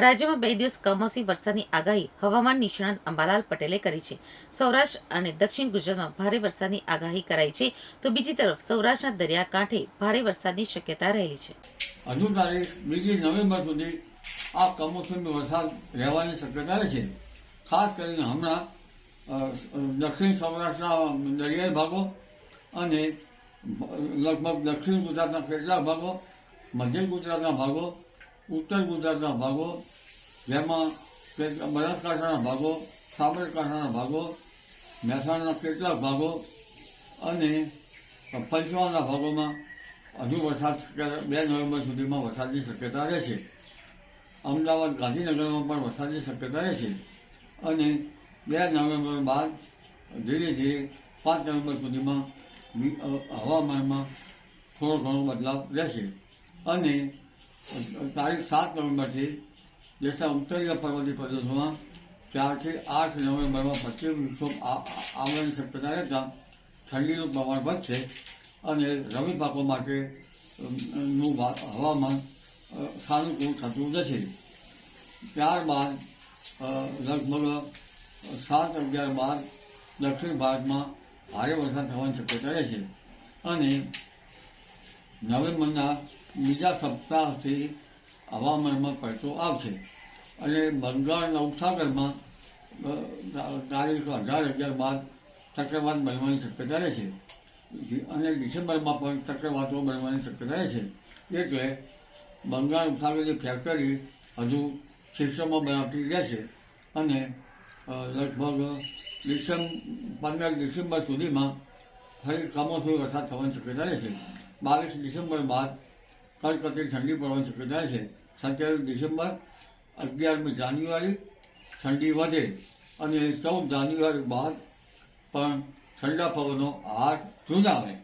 રાજ્યમાં બે દિવસ કમોસમી વરસાદની આગાહી હવામાન નિષ્ણાંત અંબાલાલ પટેલે કરી છે. સૌરાષ્ટ્ર અને દક્ષિણ ગુજરાતમાં ભારે વરસાદની આગાહી કરાઈ છે. તો બીજી તરફ સૌરાષ્ટ્રના દરિયાકાંઠે ભારે વરસાદની શક્યતા રહેલી છે. હજુ તારીખ બીજી નવેમ્બર સુધી આ કમોસમી વરસાદ રહેવાની શક્યતા રહે છે. ખાસ કરીને હમણાં દક્ષિણ સૌરાષ્ટ્રના દરિયાઈ ભાગો અને લગભગ દક્ષિણ ગુજરાતના કેટલાક ભાગો, મધ્ય ગુજરાતના ભાગો, ઉત્તર ગુજરાતના ભાગો જેમાં બનાસકાંઠાના ભાગો, સાબરકાંઠાના ભાગો, મહેસાણાના કેટલાક ભાગો અને પંચમહાલના ભાગોમાં હજુ વરસાદ બે નવેમ્બર સુધીમાં વરસાદની શક્યતા રહેશે અમદાવાદ ગાંધીનગરમાં પણ વરસાદની શક્યતા રહેશે અને બે નવેમ્બર બાદ ધીરે ધીરે પાંચ નવેમ્બર સુધીમાં હવામાનમાં થોડો ઘણો બદલાવ રહેશે. અને તારીખ સાત નવેમ્બરથી દેશના ઉત્તરીય પર્વતીય પ્રદેશોમાં ચારથી આઠ નવેમ્બરમાં પશ્ચિમ વિક્ષોભ આવવાની શક્યતા રહેતા ઠંડીનું પ્રમાણ વધશે અને રવિ પાકો માટે નું હવામાન સાનુકૂળ થતું નથી. ત્યારબાદ લગભગ સાત અગિયાર બાદ દક્ષિણ ભારતમાં ભારે વરસાદ થવાની શક્યતા રહેશે અને નવેમ્બરના બીજા સપ્તાહથી હવામાનમાં પલટો આવશે. અને બંગાળના ઉપસાગરમાં તારીખ અઢાર અગિયાર બાદ ચક્રવાત બનવાની શક્યતા રહેશે અને ડિસેમ્બરમાં પણ ચક્રવાતો બનવાની શક્યતા રહેશે એટલે બંગાળ ઉપસાગરની ફેક્ટરી હજુ શીર્ષમાં બનાવતી રહેશે. અને લગભગ ડિસેમ્બર પંદર ડિસેમ્બર સુધીમાં ફરી કમોસમી વરસાદ થવાની શક્યતા રહેશે બાવીસ ડિસેમ્બર બાદ કડકડતી ઠંડી પડવાની શક્યતા છે. સત્યાવીસ ડિસેમ્બર, અગિયારમી જાન્યુઆરી, ઠંડી વધે અને ચૌદ જાન્યુઆરી બાદ પણ ઠંડા પવનો હાથ ધ્રુજાવે